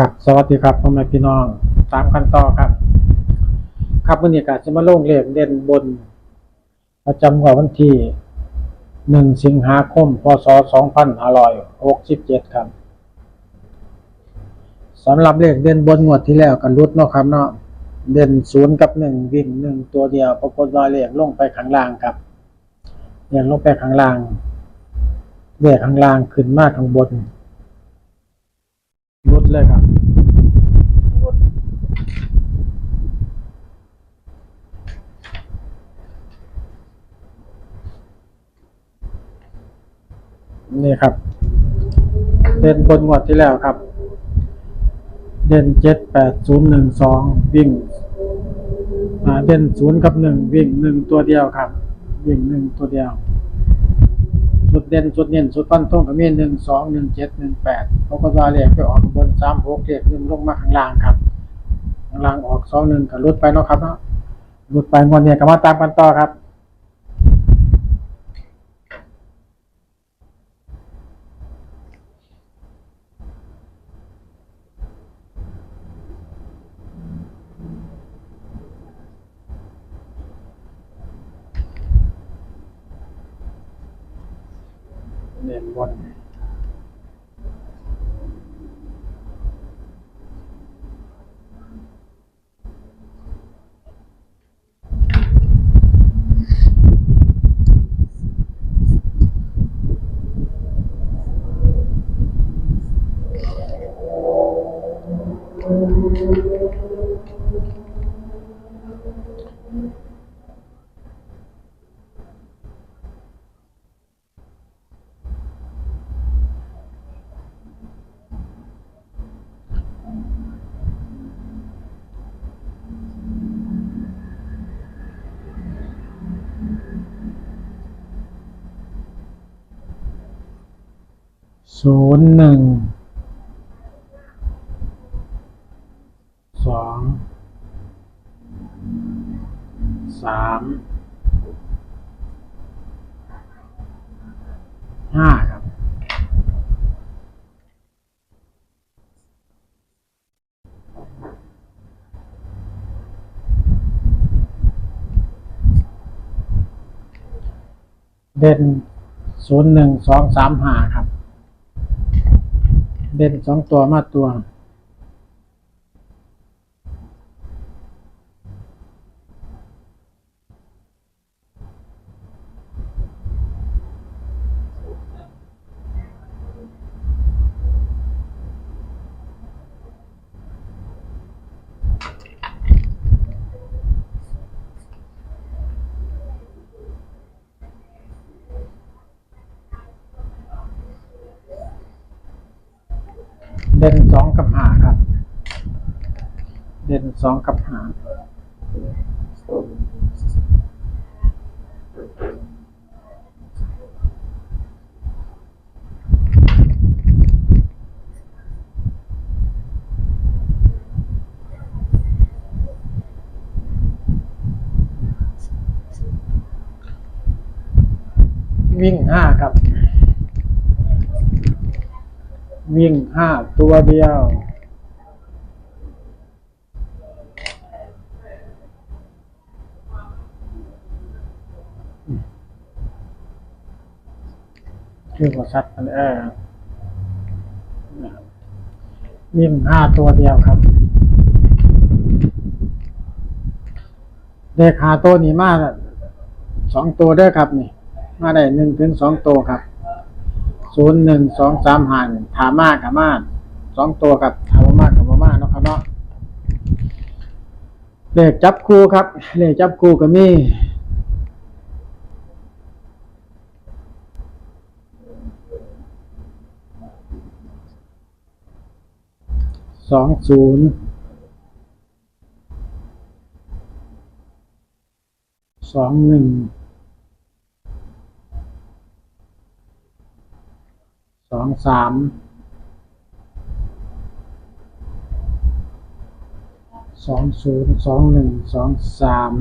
ครับสวัสดีครับพ่อแม่พี่น้องตามกันต่อครับ ครับวันนี้ก็จะมาลงเลขเด่นบน ประจำวดวันที่หนึ่งสิงหาคมพศสองพันห้าร้อยหกสิบเจ็ดครับสำหรับเลขเด่นบนงวดที่แล้วกันรุดเนาะครับเนาะเด่นศูนย์กับหนึ่งวิ่งหนึ่งตัวเดียวปรากฏว่าเลขลงไปข้างล่างครับเลขลงไปข้างล่างเลขข้างล่างขึ้นมากข้างบน รุดเลยครับรุดนี่ครับ เด่นบนงวดที่แล้วครับ เด่นเจ็ดแปดศูนย์หนึ่งสองวิ่งเด่นศูนย์กับหนึ่งวิ่งหนึ่งตัวเดียวครับ วิ่งหนึ่งตัวเดียว ดเด่นสุดเน้นสุดฟันทงก็มีหนึ่งสองหนึ่งเจ็ดหนึ่งแปดเพราะก็ว่าเลขไปออกบนสามหกเลขหนึ่งลงมาข้างล่างครับข้างล่างออกสองหนึ่งก็ลดไปเนาะครับเนาะลดไปงวดเนี้ก็มาตามกันต่อครับ เน้ ศูนย์หนึ่งสองสามห้าครับ เด่นศูนย์หนึ่งสองสามห้าครับ เด่นสองตัวมาตัว เด่นสองกับหาครับ เด่นสองกับหาวิ่งห้าครับ วิ่งห้าตัวเดียว คือบริษัทมันเออวิ่งห้าตัวเดียวครับ เด็กหาตัวนี้มาสองตัวเด้ครับนี่ มาได้หนึ่งถึงสองตัวครับ ศูนย์หนึ่งสองสามหันถามากกับมาสองตัวกับถามมากกับมาเนาะครับเนาะเลขจับคู่ครับเลขจับคู่ก็มีสองศูนย์สองหนึ่ง องสามสองศูนย์สองหนึ่งสองสาม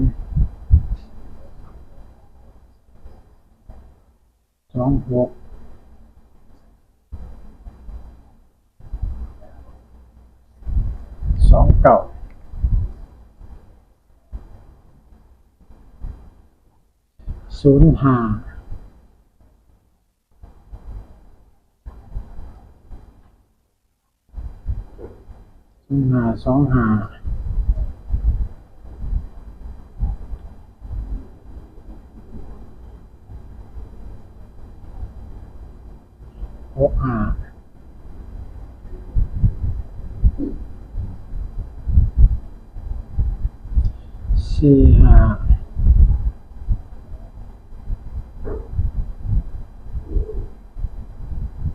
สองหกเก้าศูนย์ห้าศูนย์ห้า สองห้าหกหาสี่ห้า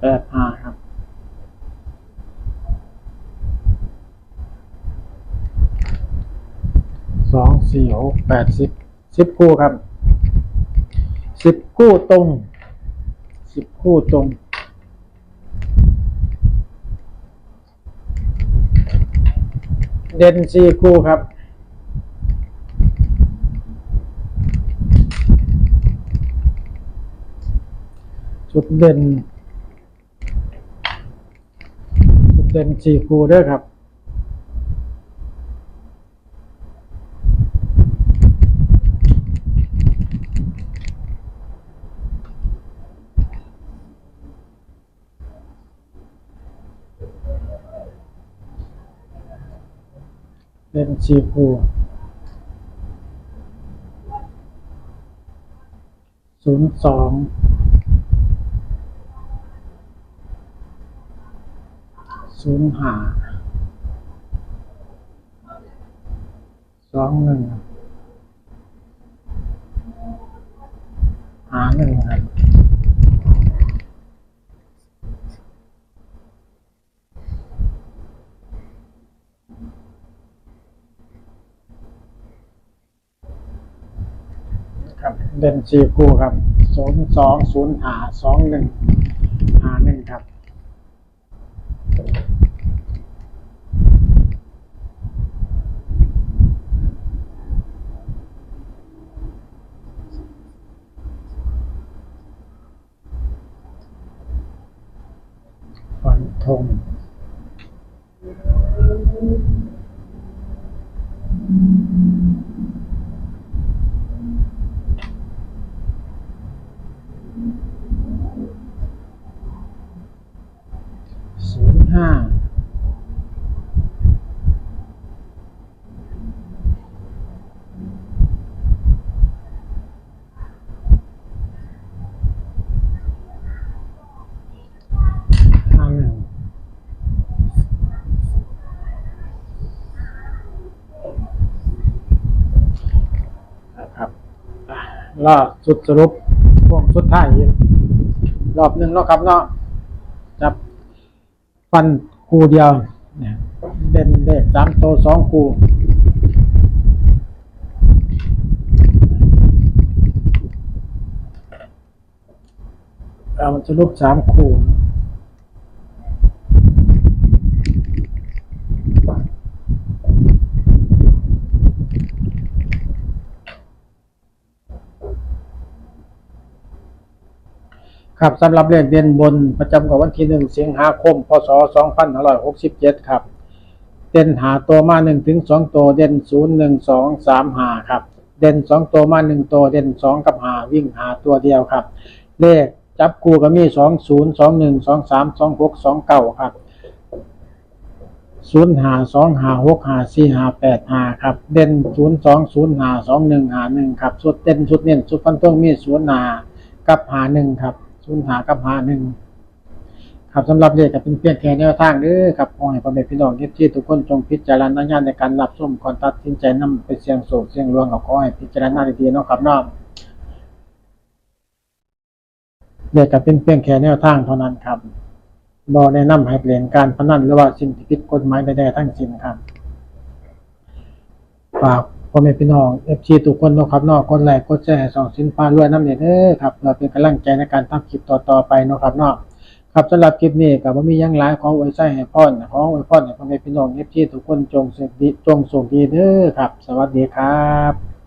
แปดห้าครับ ส องสี่หกแปดสิบสิบคู่ครับสิบคู่ตรงสิบคู่ตรงเด่นสี่คู่ครับจุดเด่นจุดเด่นสี่คู่ด้วยครับ เด่นสี่คู่ศูนย์สองศูนย์ห้าสองหนึ่งหาหนึ่งครับ ครับ เด่นสี่คู่ครับศูนย์สองศูนย์หาสองหนึ่งหาหนึ่งครับ ฟันธงศูนย์ห้าห้าหนึ่ง นะครับ อะรอบสุดสรุปพวกสุดท้ายรอบหนึ่งแล้วครับเนาะจับฟันคูเดียวเนี่ยเด่นเด็กสามโตสองคูเอามันสรุปสามคู ครับสำหรับเลขเด่นบนประจำกับวันที่หนึ่งสิงหาคม พศสองพันห้าร้อยหกสิบเจ็ดครับ เด่นหาตัวมาหนึ่งถึงสองตัวเด่นศูนย์หนึ่งสองสามหาครับ เด่นสองตัวมาหนึ่งตัวเด่นสองกับหาวิ่งหาตัวเดียวครับ เลขจับคู่ก็มีสองศูนย์สองหนึ่งสองสามสองหกสองเก้าครับศูนย์หาสองหาหกหาสี่หาแปดหาครับ เด่นศูนย์สองศูนย์หาสองหนึ่งหาหนึ่งครับสุดเด่นสุดเน้นสุดฟันต้องมีศูนย์หากับหาหนึ่งครับ ศูนย์หากับหาหนึ่งครับสำหรับเลขก็เป็นเพียงแค่แนวทางเด้อครับขอให้พ่อแม่พี่น้องที่ทุกคนจงพิจารณาญาณในการรับชมก่อนตัดสินใจนำไปเสี่ยงโศกเสี่ยงลวงก็ขอให้พิจารณาดีๆเนาะครับเนาะเลขก็เป็นเพียงแค่แนวทางเท่านั้นครับบ่แนะนำให้เปลี่ยนการพนันหรือว่าสิ่งที่ผิดกฎหมายใดๆทั้งสิ้นครับฝาก พ่อแม่พี่น้องเอฟซีทุกคนนะครับนอกกดไลค์กดแชร์สองสินฟ้ารวยน้ำเน็ตเด้อครับเราเป็นกำลังใจในการทำคลิปต่อๆไปนะครับนอกครับสำหรับคลิปนี้กับ่มียังหลายขอไวยใจให้พรขอไวยพรให้พ่อแม่พี่น้องเอฟซีทุกคนจงสุขดีจงสุขดีเด้อครับ สวัสดีครับ